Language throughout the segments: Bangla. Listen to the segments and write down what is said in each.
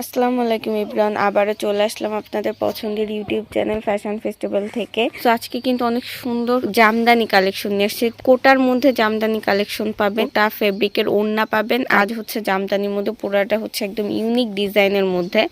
আসসালামু আলাইকুম ইব্রান, আবারও চলে আসলাম আপনাদের পছন্দের ইউটিউব চ্যানেল ফ্যাশন ফেস্টিভ্যাল থেকে। তো আজকে কিন্তু অনেক সুন্দর জামদানি কালেকশন নিয়ে এসেছি। কোটার মধ্যে জামদানি কালেকশন পাবেন তা ফেব্রিকের ওড়না পাবেন, আজ হচ্ছে জামদানির মধ্যে পুরাটা হচ্ছে একদম ইউনিক ডিজাইনের মধ্যে।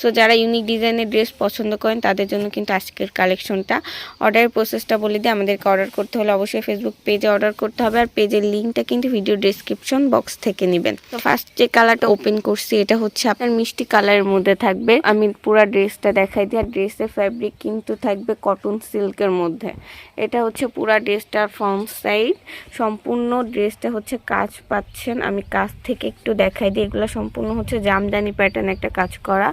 সো যারা ইউনিক ডিজাইনের ড্রেস পছন্দ করেন, তাদের জন্য কিন্তু আজকের কালেকশনটা। অর্ডারের প্রসেসটা বলে দিই, আমাদেরকে অর্ডার করতে হলে অবশ্যই ফেসবুক পেজে অর্ডার করতে হবে। আর পেজের লিঙ্কটা কিন্তু ভিডিও ডেসক্রিপশন বক্স থেকে নেবেন। তো ফার্স্ট যে কালারটা ওপেন করছি, এটা হচ্ছে আপনার মিষ্টি কালারের মধ্যে থাকবে। আমি পুরো ড্রেসটা দেখাই দিই। আর ড্রেসের ফ্যাব্রিক কিন্তু থাকবে কটন সিল্কের মধ্যে। এটা হচ্ছে পুরা ড্রেসটার ফ্রন্ট সাইড সম্পূর্ণ ড্রেসটা হচ্ছে কাজ পাচ্ছেন। আমি কাজ থেকে একটু দেখাই দিই। এগুলো সম্পূর্ণ হচ্ছে জামদানি প্যাটার্ন একটা কাজ করা।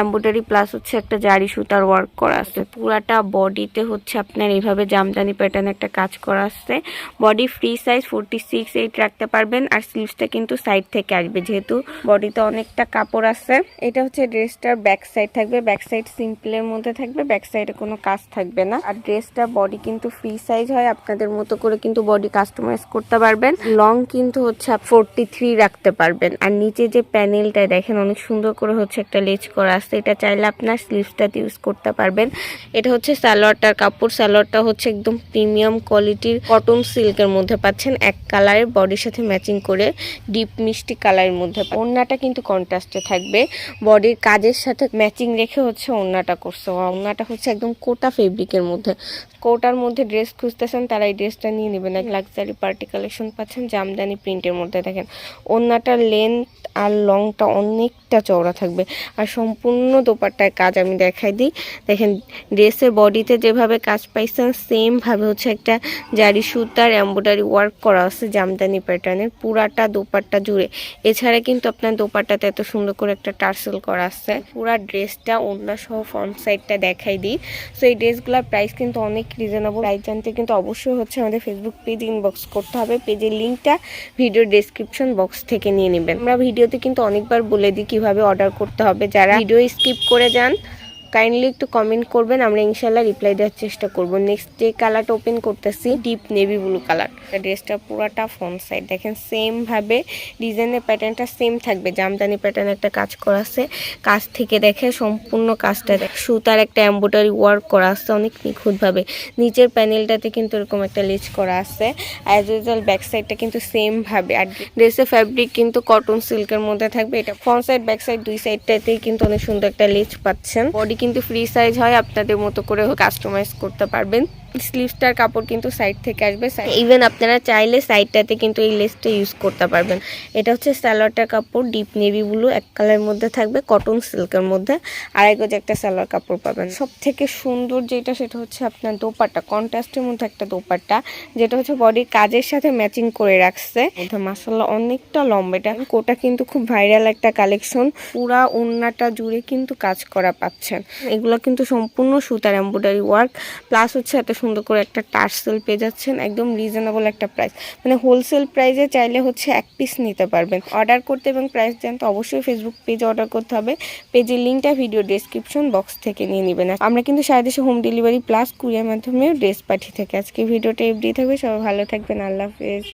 এম্ব্রয়ডারি প্লাস হচ্ছে একটা জারি সুতার ওয়ার্ক করা আছে। পুরাটা বডিতে হচ্ছে আপনার এইভাবে জামদানি প্যাটার্ন একটা কাজ করা আছে। Body free size forty six eight রাখতে পারবেন। আর স্লিভসটা কিন্তু সাইড থেকে আসবে। যেহেতু বডিতে অনেকটা কাপড় আছে। এটা হচ্ছে ড্রেসটার ব্যাক সাইড থাকবে, ব্যাক সাইড সিম্পলের মধ্যে থাকবে, ব্যাক সাইডে কোনো কাজ থাকবে না। আর ড্রেসটা বডি কিন্তু ফ্রি সাইজ হয়, আপনাদের মতো করে কিন্তু বডি কাস্টমাইজ করতে পারবেন। লং কিন্তু হচ্ছে ফোরটি থ্রি রাখতে পারবেন। আর নিচে যে প্যানেলটা দেখেন অনেক সুন্দর করে হচ্ছে একটা লেজ করা আছে। এটা চাইলে আপনার স্লিভসটাতে ইউজ করতে পারবেন। এটা হচ্ছে সালোয়ারটার কাপড়। সালোয়ারটা হচ্ছে একদম প্রিমিয়াম কোয়ালিটির কটন সিল্কের মধ্যে পাচ্ছেন। এক কালারের বডির সাথে ম্যাচিং করে ডিপ মিষ্টি কালারের মধ্যে ওড়নাটা কিন্তু কন্ট্রাস্টে থাকবে। বডির কাজের সাথে ম্যাচিং রেখে হচ্ছে ওড়নাটা করছে। ওড়নাটা হচ্ছে একদম কোটা ফেব্রিকের মধ্যে। কোটার মধ্যে ড্রেস খুঁজতেছেন, তারা এই ড্রেসটা নিয়ে নেবেন। এক লাক্সারি পার্টি কালেকশন পাচ্ছেন, জামদানি প্রিন্টের মধ্যে দেখেন। ওড়নাটার লেন্থ আর লংটা অনেকটা চওড়া থাকবে। আর সম্পূর্ণ দোপাট্টায় কাজ আমি দেখাই দিই। দেখেন, ড্রেসের বডিতে যেভাবে কাজ পাইছেন সেমভাবে হচ্ছে একটা জারি সুতার এম্ব্রয়ডারি ওয়ার্ক করা আছে জামদানি প্যাটার্নের পুরাটা দোপাট্টা জুড়ে। এছাড়া কিন্তু আপনার দোপাট্টাতে এত সুন্দর করে একটা টার্সেল করা আছে। পুরা ড্রেসটা অন্য সহ ফ্রন্ট সাইডটা দেখাই দিই। সো এই ড্রেসগুলোর প্রাইস কিন্তু অনেক রিজনেবল প্রাইস জানতে কিন্তু অবশ্যই হচ্ছে আমাদের ফেসবুক পেজ ইনবক্স করতে হবে। পেজের লিঙ্কটা ভিডিও ডেসক্রিপশন বক্স থেকে নিয়ে নেবেন। আমরা ভিডিওতে কিন্তু অনেকবার বলে দিই কীভাবে অর্ডার করতে হবে। যারা ভিডিও স্কিপ করে যান কাইন্ডলি একটু কমেন্ট করবেন, আমরা ইনশাল্লাহ রিপ্লাই দেওয়ার চেষ্টা করব। নেক্সট যে কালারটা ওপেন করতেছি ডিপ নেভি ব্লু কালার ড্রেসটা পুরাটা ফ্রন্ট সাইড দেখেন সেম ভাবে ডিজাইনের প্যাটার্নটা সেম থাকবে। জামদানি প্যাটার্ন একটা কাজ করা আছে। কাজ থেকে দেখে সম্পূর্ণ কাজটা দেখ সুতার একটা এম্ব্রয়ডারি ওয়ার্ক করা আছে অনেক নিখুঁতভাবে। নিচের প্যানেলটাতে কিন্তু এরকম একটা লেজ করা আছে। অ্যাজ ইউজুয়াল ব্যাক সাইডটা কিন্তু সেম ভাবে। আর ড্রেসের ফ্যাব্রিক কিন্তু কটন সিল্কের মধ্যে থাকবে। এটা ফ্রন্ট সাইড ব্যাক সাইড দুই সাইডটাতেই কিন্তু অনেক সুন্দর একটা লেজ পাচ্ছেন। বডি কিন্তু ফ্রি সাইজ হয় আপনাদের মতো করে কাস্টমাইজ করতে পারবেন। স্লিভসটার কাপড় কিন্তু সাইড থেকে আসবে ইভেন আপনারা চাইলে সাইডটাতে কিন্তু এই লেসটা ইউজ করতে পারবেন। এটা হচ্ছে সালোয়ারটার কাপড় ডিপ নেভি ব্লু এক কালারের মধ্যে থাকবে কটন সিল্কের মধ্যে। আড়াই গজ একটা সালোয়ার কাপড় পাবেন। সব থেকে সুন্দর যেটা সেটা হচ্ছে আপনার দোপাট্টা কন্ট্রাস্টের মধ্যে একটা দোপাট্টা যেটা হচ্ছে বডির কাজের সাথে ম্যাচিং করে রাখছে। মধ্যে মাসাল্লাহ অনেকটা লম্বা। এটা কোটা কিন্তু খুব ভাইরাল একটা কালেকশন পুরা ওন্নাটা জুড়ে কিন্তু কাজ করা পাচ্ছেন। এগুলো কিন্তু সম্পূর্ণ সুতার এম্ব্রয়ডারি ওয়ার্ক প্লাস হচ্ছে এত সুন্দর করে একটা টার্সেল পেয়ে যাচ্ছেন, একদম রিজনেবল একটা প্রাইস মানে হোলসেল প্রাইসে চাইলে হচ্ছে এক পিস নিতে পারবেন। অর্ডার করতে এবং প্রাইস জানতে অবশ্যই ফেসবুক পেজে অর্ডার করতে হবে। পেজের লিঙ্কটা ভিডিও ডেসক্রিপশন বক্স থেকে নিয়ে নেবেন। আমরা কিন্তু সারা দেশে হোম ডেলিভারি প্লাস কুরিয়ার মাধ্যমে ড্রেস পাঠিয়ে থাকি। আজকে ভিডিওটা এফডি থাকবে। সবাই ভালো থাকবেন। আল্লাহ হাফেজ।